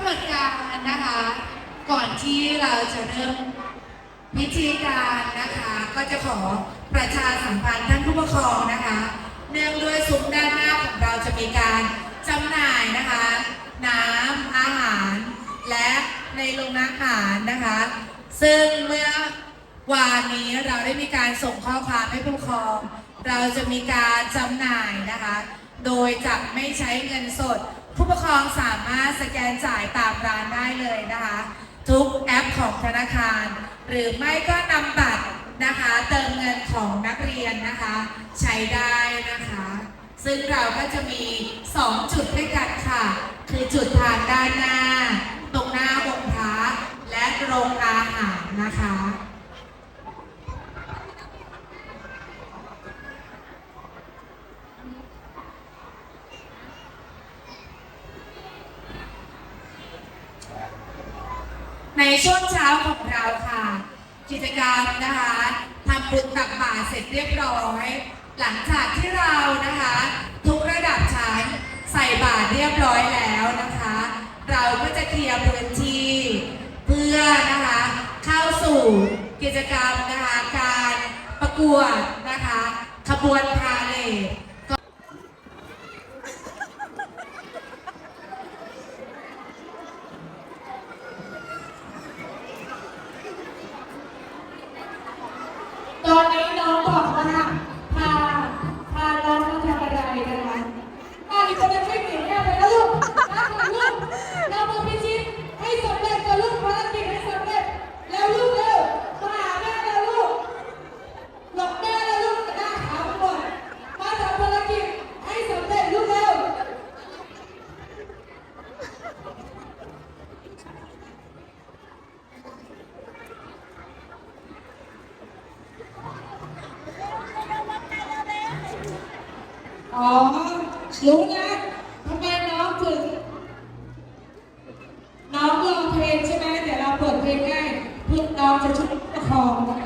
กำหนดการนะคะ ก่อนที่เราจะเริ่มพิธีการนะคะ ก็จะขอประชาสัมพันธ์ท่านผู้ปกครองนะคะ เนื่องด้วยซุ้มด้านหน้าของเราจะมีการจำหน่ายนะคะ น้ำอาหาร และในโรงอาหารนะคะ ซึ่งเมื่อวานนี้เราได้มีการส่งข้อความให้ผู้ปกครอง เราจะมีการจำหน่ายนะคะ โดยจะไม่ใช้เงินสด ผู้ปกครองสามารถสแกนจ่ายตามร้านได้เลยนะคะ ทุกแอปของธนาคาร หรือไม่ก็นำบัตรนะคะ เติมเงินของนักเรียนนะคะ ใช้ได้นะคะ ซึ่งเราก็จะมี 2 จุดด้วยกันค่ะ คือจุดทางด้านหน้า ตรงหน้าองค์พระและโรงอาหารนะคะ ในช่วงเช้าของเราค่ะ กิจกรรมนะคะทำบุญตักบาตรเสร็จเรียบร้อย หลังจากที่เรานะคะ ทุกระดับชั้นใส่บาตรเรียบร้อยแล้วนะคะ เราก็จะเคลียร์พื้นที่ เพื่อนะคะเข้าสู่กิจกรรมนะคะการประกวดนะคะขบวนพาเลท อ๋อ รู้นะทำไมน้องถึง น้องร้องเพลงใช่ไหมเดี๋ยวเราเปิดเพลงให้เพื่อน้องจะช่วยประคองนะ